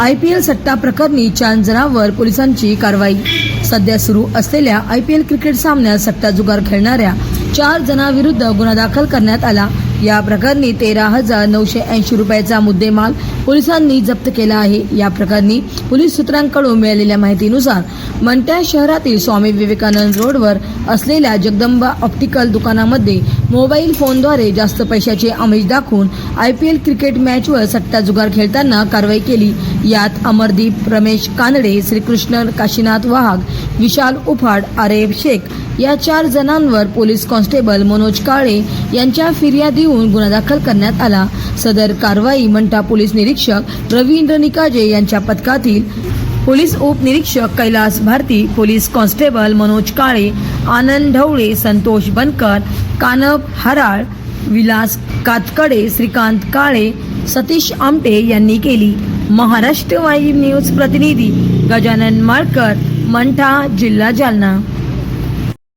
I P L सट्टा प्रकरणी चार पोलिसांची कारवाई. सध्या सुरू असलेल्या आय पी एल क्रिकेट सामन्यात सट्टा जुगार खेळणाऱ्या चार जणांविरुद्ध गुन्हा दाखल करण्यात आला. या प्रकरणी तेरा हजार नऊशे ऐंशी रुपयाचा मुद्देमाल पोलिसांनी जप्त केला आहे. या प्रकरणी पोलीस सूत्रांकडून मिळालेल्या माहितीनुसार मंट्या शहरातील स्वामी विवेकानंद रोडवर असलेल्या जगदंबा ऑप्टिकल दुकानामध्ये मोबाईल फोनद्वारे जास्त पैशाचे आमिष दाखवून आय पी एल क्रिकेट मॅचवर सट्टा जुगार खेळताना कारवाई केली. यात अमरदीप रमेश कानडे श्रीकृष्ण काशीनाथ वाघ विशाल उफाड आरेफ शेख या चार जणांवर पोलीस कॉन्स्टेबल मनोज काळे यांच्या फिर्यादीहून गुन्हा दाखल करण्यात आला. सदर कारवाई मंठा पोलीस निरीक्षक रवींद्र निकाजे यांच्या पथकातील पोलीस उपनिरीक्षक कैलास भारती पोलीस कॉन्स्टेबल मनोज काळे आनंद ढवळे संतोष बनकर कानब हराळ विलास कातकडे श्रीकांत काळे सतीश आमटे यांनी केली. महाराष्ट्र वाहिनी न्यूज प्रतिनिधी गजानन माळकर मंठा जिल्हा जालना.